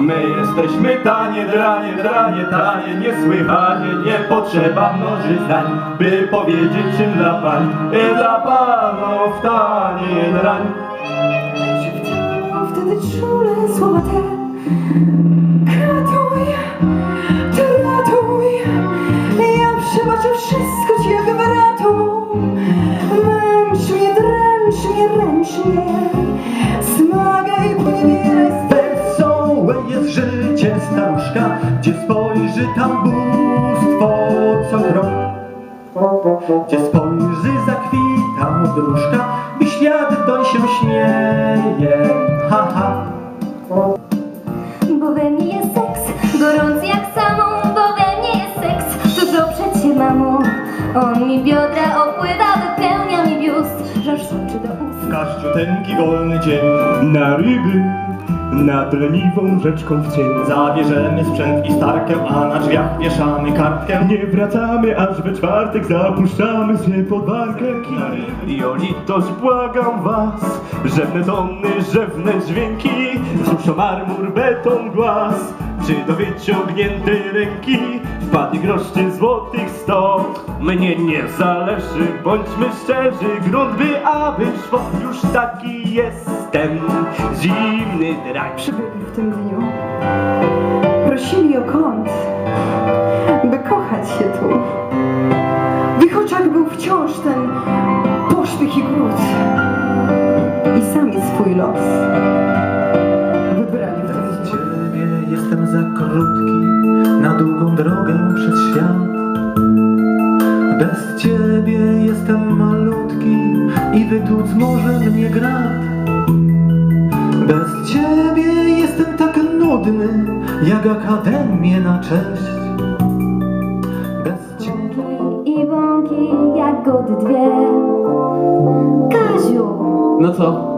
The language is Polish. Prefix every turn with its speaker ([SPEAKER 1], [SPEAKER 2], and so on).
[SPEAKER 1] My jesteśmy tanie, dranie, dranie, tanie, niesłychanie, nie potrzeba mnożyć zdań, by powiedzieć czym dla pań i dla panów tanie drań.
[SPEAKER 2] Szeptało wtedy czule słowa te Ratuj, ty ratuj. Ja przebaczę wszystko cię wyratuj Męcz mnie, dręcz mnie, ręcz mnie
[SPEAKER 1] staruszka, gdzie spojrzy tam bóstwo co krok. Gdzie spojrzy zakwita dróżka i świat doń się śmieje, ha ha.
[SPEAKER 3] Bo we mnie jest seks, gorący jak samą, bo we mnie jest seks, dużo przecie mamo. On mi biodra opływa, wypełnia mi biust, że aż soczy do ust.
[SPEAKER 1] Kaściuteńki wolny dzień na ryby, nad leniwą rzeczką w cień. Zabierzemy sprzęt i starkę, a na drzwiach wieszamy kartkę. Nie wracamy, aż we czwartek zapuszczamy się pod walkę. I o litość błagam was, rzewne tony, rzewne dźwięki, suszą marmur, beton, głaz. Czy do wyciągniętej ręki wpadnie grosz czy złotych sto? Mnie nie zależy, bądźmy szczerzy, grunt by aby szło, już taki jestem, zimny drag.
[SPEAKER 2] Przybyli w tym dniu Prosili o kąt By kochać się tu W ich oczach był wciąż ten pośpiech i głód I sami swój los
[SPEAKER 4] drogę przed świat. Bez ciebie jestem malutki i wytłuc może mnie grat. Bez ciebie jestem tak nudny jak akademię na cześć. Bez ciebie.
[SPEAKER 3] I wąki, jagody dwie. Kaziu,
[SPEAKER 5] No co?